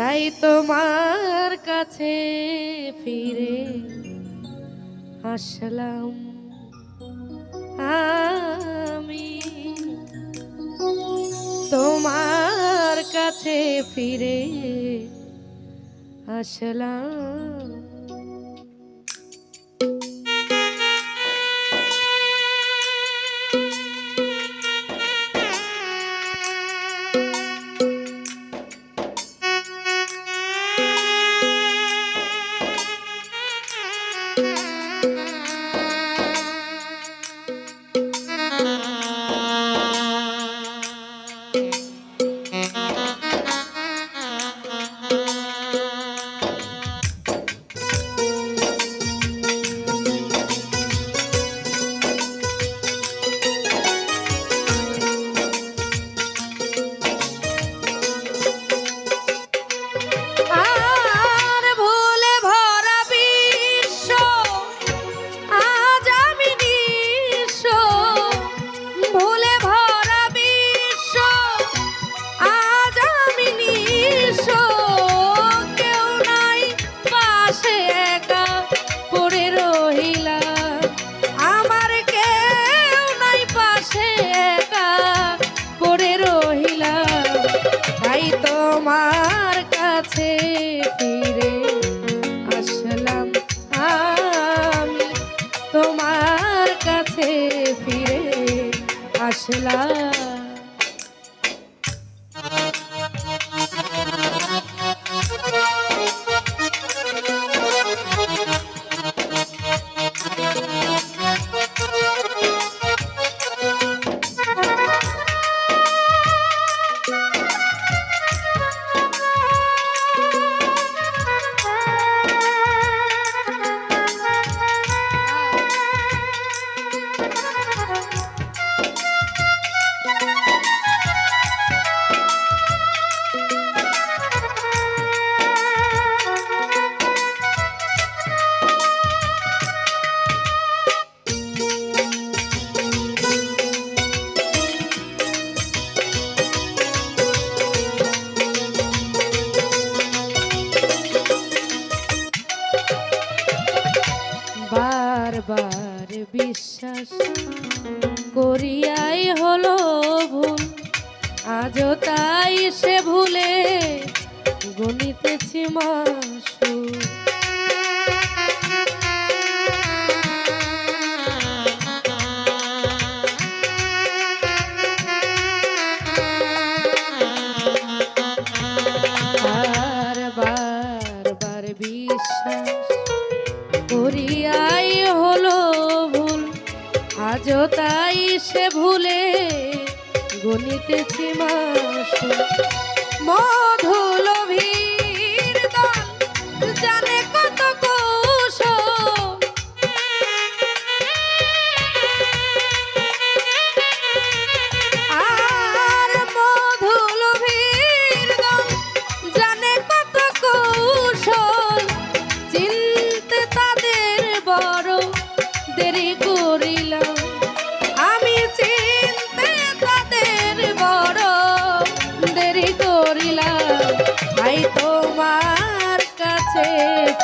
চাই তোমার কাছে ফিরে আসলাম। আমি তোমার কাছে ফিরে আসলাম। ছিলাম। বারবার বিশ্বাস করিয়াই হলো ভুল। আজও তাই সে ভুলে গণিতেছি মাসু তাই সে ভুলে গণিতেছি মাস। মধুলভী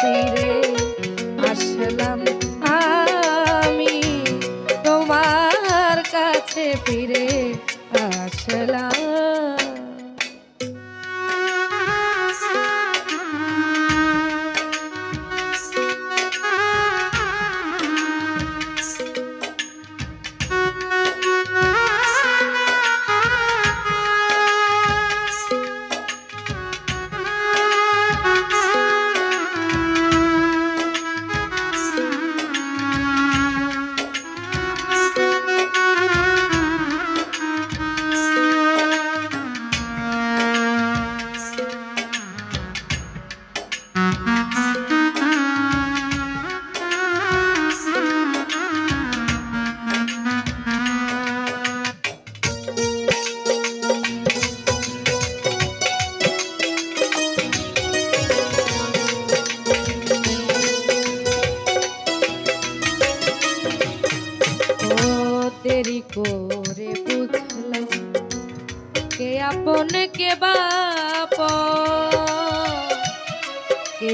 see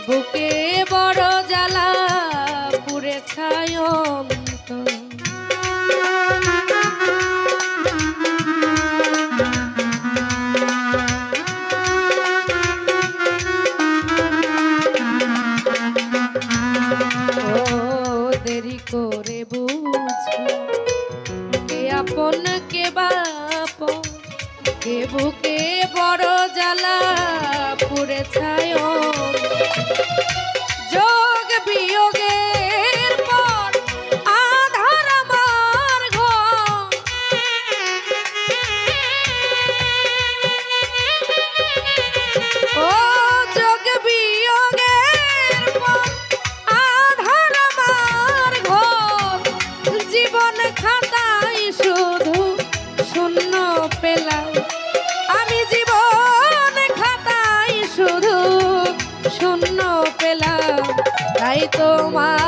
বুকে বড় জ্বালা পুরে ছায় দেরি করে বুঝি কে আপন কে বাপ কে বুকে শূন্য পেলাম তাই তোমার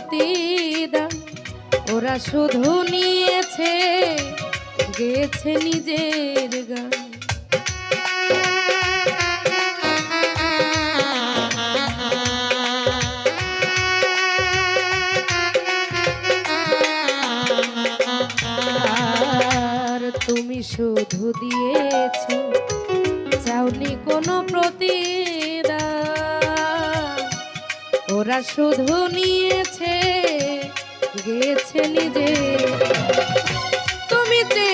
প্রতিদান ওরা শুধু নিয়েছে গেছে নিজের গান। তুমি শুধু দিয়েছ চাউনি কোনো প্রতিদা ওরা শুধু নিয়েছে গিয়েছে নিজে। তুমি যে